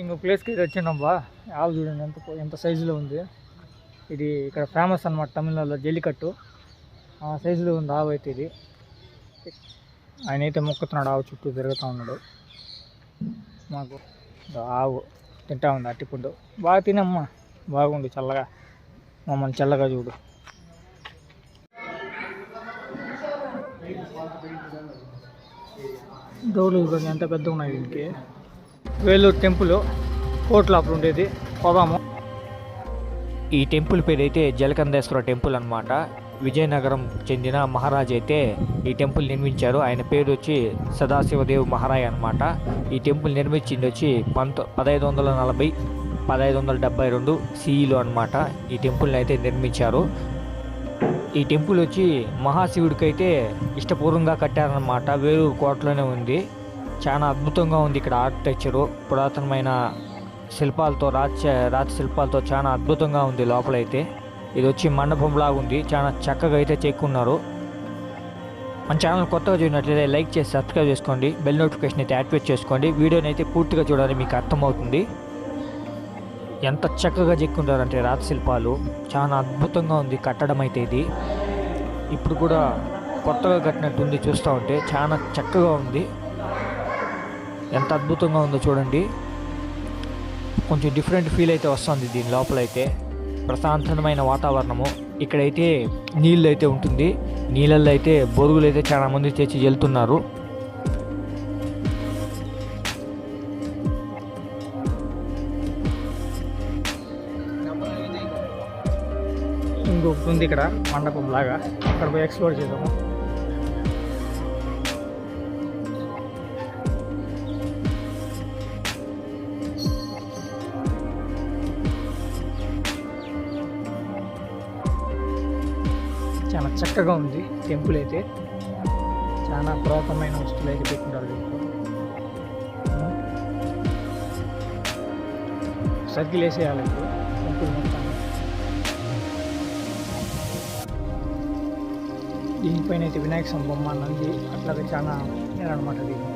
ఇంకో ప్లేస్కి అయితే వచ్చినాంబా ఆవు చూడండి ఎంత ఎంత సైజులో ఉంది. ఇది ఇక్కడ ఫేమస్ అన్నమాట తమిళనాడులో జల్లికట్టు. ఆ సైజులో ఉంది ఆవు అయితే ఇది. ఆయన అయితే మొక్కుతున్నాడు ఆవు చుట్టూ తిరుగుతూ ఉన్నాడు. మాకు ఆవు తింటా ఉంది అట్టి బాగా తినమ్మా. బాగుండు చల్లగా. మమ్మల్ని చల్లగా చూడు. దోలు ఎంత పెద్ద ఉన్నాయి దీనికి. వేలూరు టెంపుల్ కోట్ లోపల ఉండేది పోదాము. ఈ టెంపుల్ పేరు అయితే జలకందేశ్వర టెంపుల్ అన్నమాట. విజయనగరం చెందిన మహారాజ్ అయితే ఈ టెంపుల్ నిర్మించారు. ఆయన పేరు వచ్చి సదాశివదేవ్ మహారాయ్ అన్నమాట. ఈ టెంపుల్ నిర్మించింది వచ్చి పంత పదహైదు వందల నలభై పదహైదు వందల డెబ్బై రెండు సిఈలో అనమాట ఈ టెంపుల్ని అయితే నిర్మించారు. ఈ టెంపుల్ వచ్చి మహాశివుడికి అయితే ఇష్టపూర్వంగా కట్టారనమాట వేలూరు కోటలోనే ఉంది. చాలా అద్భుతంగా ఉంది ఇక్కడ ఆర్కిటెక్చరు పురాతనమైన శిల్పాలతో రాతి రాతి శిల్పాలతో చాలా అద్భుతంగా ఉంది లోపలైతే. ఇది వచ్చి మండపం లాగా ఉంది చాలా చక్కగా అయితే చెక్కున్నారు. మన ఛానల్ కొత్తగా చూసినట్లయితే లైక్ చేసి సబ్స్క్రైబ్ చేసుకోండి బెల్ నోటిఫికేషన్ అయితే యాక్టివేట్ చేసుకోండి. వీడియోని అయితే పూర్తిగా చూడాలి మీకు అర్థమవుతుంది. ఎంత చక్కగా చెక్కుంటారంటే రాతి శిల్పాలు చాలా అద్భుతంగా ఉంది కట్టడం అయితే ఇది. ఇప్పుడు కూడా కొత్తగా కట్టినట్టు ఉంది చూస్తూ ఉంటే చాలా చక్కగా ఉంది. ఎంత అద్భుతంగా ఉందో చూడండి. కొంచెం డిఫరెంట్ ఫీల్ అయితే వస్తుంది దీని లోపలైతే. ప్రశాంతమైన వాతావరణము. ఇక్కడైతే నీళ్ళు అయితే ఉంటుంది. నీళ్ళల్లో అయితే బొరుగులు అయితే చాలా మంది తెచ్చి వెళ్తున్నారు ఇంకొకటి ఉంది ఇక్కడ మండపం లాగా. అక్కడ పోయి ఎక్స్ప్లోర్ చేద్దాము. చాలా చక్కగా ఉంది టెంపుల్ అయితే. చాలా పురాతనమైన వస్తువులు అయితే పెట్టుకుంటారు సర్కిల్ వేసేయాలి ఇప్పుడు. టెంపుల్ మొత్తం. దీనిపైన అయితే వినాయక సంబొమ్మ నంది అట్లాగే చాలా అనమాట దీన్ని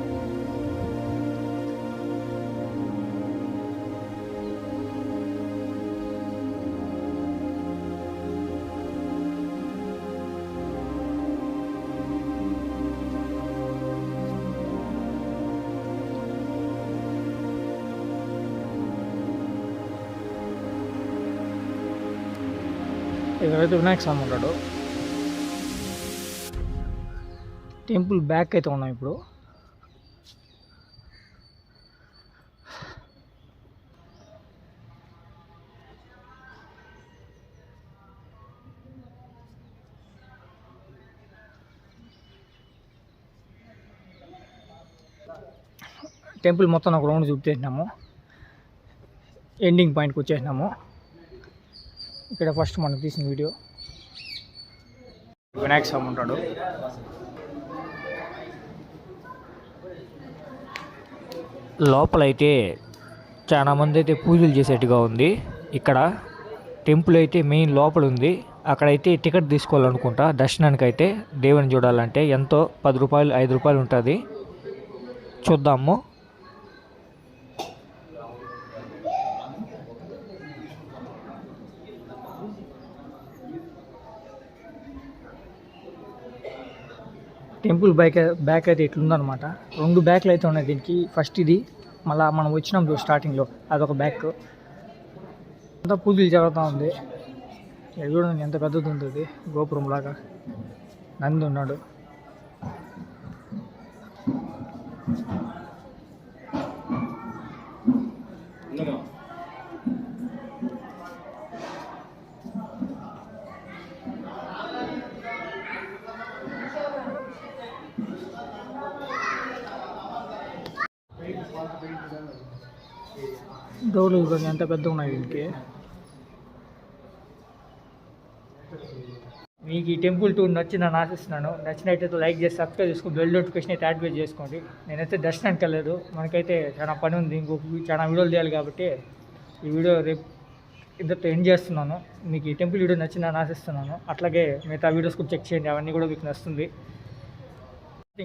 ఇక్కడైతే వినాయక స్వామి ఉంటాడు టెంపుల్ బ్యాక్ అయితే ఉన్నాం ఇప్పుడు. టెంపుల్ మొత్తం ఒక రౌండ్ చూపించేసినాము. ఎండింగ్ పాయింట్కి వచ్చేసినాము. ఇక్కడ ఫస్ట్ మనం తీసిన వీడియో వినాయక స్వామి ఉంటాడు. లోపలైతే చాలామంది అయితే పూజలు చేసేట్టుగా ఉంది. ఇక్కడ టెంపుల్ అయితే మెయిన్ లోపల ఉంది. అక్కడైతే టికెట్ తీసుకోవాలనుకుంటా. దర్శనానికి అయితే దేవుని చూడాలంటే ఎంతో పది రూపాయలు ఐదు రూపాయలు ఉంటుంది. చూద్దాము. టెంపుల్ బ్యాక్ బ్యాక్ అయితే ఇట్లుందనమాట రెండు బ్యాక్లు అయితే ఉన్నాయి దీనికి. ఫస్ట్ ఇది. మళ్ళీ మనం వచ్చినాం చూడు స్టార్టింగ్లో అదొక బ్యాక్. అంతా పూజలు జరుగుతూ ఉంది. ఇక్కడ చూడండి ఎంత పెద్దది ఉంటుంది. గోపురం లాగా. నంది ఉన్నాడు. డోర్లు చూడండి ఎంత పెద్దగా ఉన్నాయి దీనికి? మీకు ఈ టెంపుల్ టూర్ నచ్చిందని ఆశిస్తున్నాను. నచ్చినట్టయితే లైక్ చేసి సబ్స్క్రైబ్ చేసుకుని బెల్ నోటిఫికేషన్ అయితే యాక్టివేట్ చేసుకోండి. నేనైతే దర్శనానికి వెళ్ళలేదు. మనకైతే చాలా పని ఉంది. ఇంకొక చాలా వీడియోలు తీయాలి కాబట్టి ఈ వీడియో రేపు ఇద్దరితో ఎండ్ చేస్తున్నాను. మీకు ఈ టెంపుల్ వీడియో నచ్చిందని ఆశిస్తున్నాను. అట్లాగే మిగతా వీడియోస్ కూడా చెక్ చేయండి. అవన్నీ కూడా మీకు నచ్చుతుంది.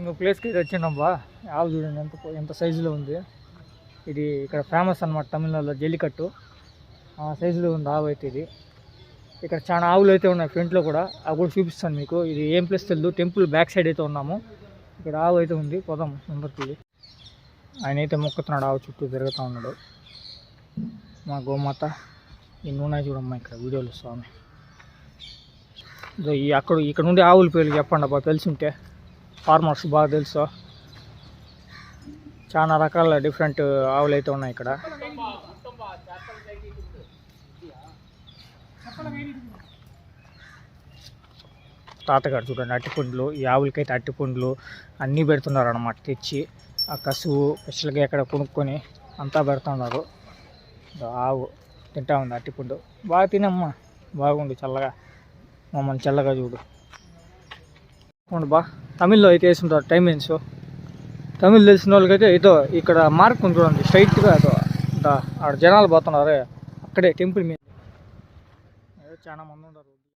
ఇంకో ప్లేస్కి అయితే వచ్చినాం బా ఆవు చూడండి ఎంత ఎంత సైజులో ఉంది. ఇది ఇక్కడ ఫేమస్ అన్నమాట తమిళనాడులో జల్లికట్టు. ఆ సైజులో ఉంది ఆవు అయితే ఇది. ఇక్కడ చాలా ఆవులు అయితే ఉన్నాయి ఫ్రంట్లో కూడా. అవి కూడా చూపిస్తాను మీకు. ఇది ఏం ప్లేస్ తెలియదు టెంపుల్ బ్యాక్ సైడ్ అయితే ఉన్నాము. ఇక్కడ ఆవు అయితే ఉంది. పోదాం ముందరికి ఆయన అయితే మొక్కుతున్నాడు ఆవు చుట్టూ తిరుగుతూ ఉన్నాడు. మా గోమాత ఈ నూనె చూడమ్మా ఇక్కడ వీడియోలు స్వామి. ఇదో ఈ అక్కడ ఇక్కడ నుండి ఆవుల పేర్లు చెప్పండి అబ్బా. ఉంటే ఫార్మర్స్ బాగా తెలుసా? చాలా రకాల డిఫరెంట్ ఆవులు అయితే ఉన్నాయి ఇక్కడ. తాతగారు చూడండి అట్టిపండ్లు ఈ ఆవులకైతే అట్టిపండ్లు అన్నీ పెడుతున్నారు అనమాట తెచ్చి. ఆ కసువు స్పెషల్గా ఎక్కడ కొనుక్కొని అంతా పెడుతున్నారు. ఆవు తింటా ఉంది అట్టిపండు బాగా తినమ్మా బాగుండు చల్లగా. మమ్మల్ని చల్లగా చూడు. అవును బా. తమిళ్ళో అయితే వేస్తుంటారు టైమింగ్స్. తమిళ్ తెలిసిన వాళ్ళకైతే ఇదో ఇక్కడ మార్క్ ఉంది చూడండి. స్ట్రైట్గా ఏదో ఆడ జనాలు పోతున్నారు. అక్కడే టెంపుల్ మీద. ఏదో చాలా మంది ఉన్నారు.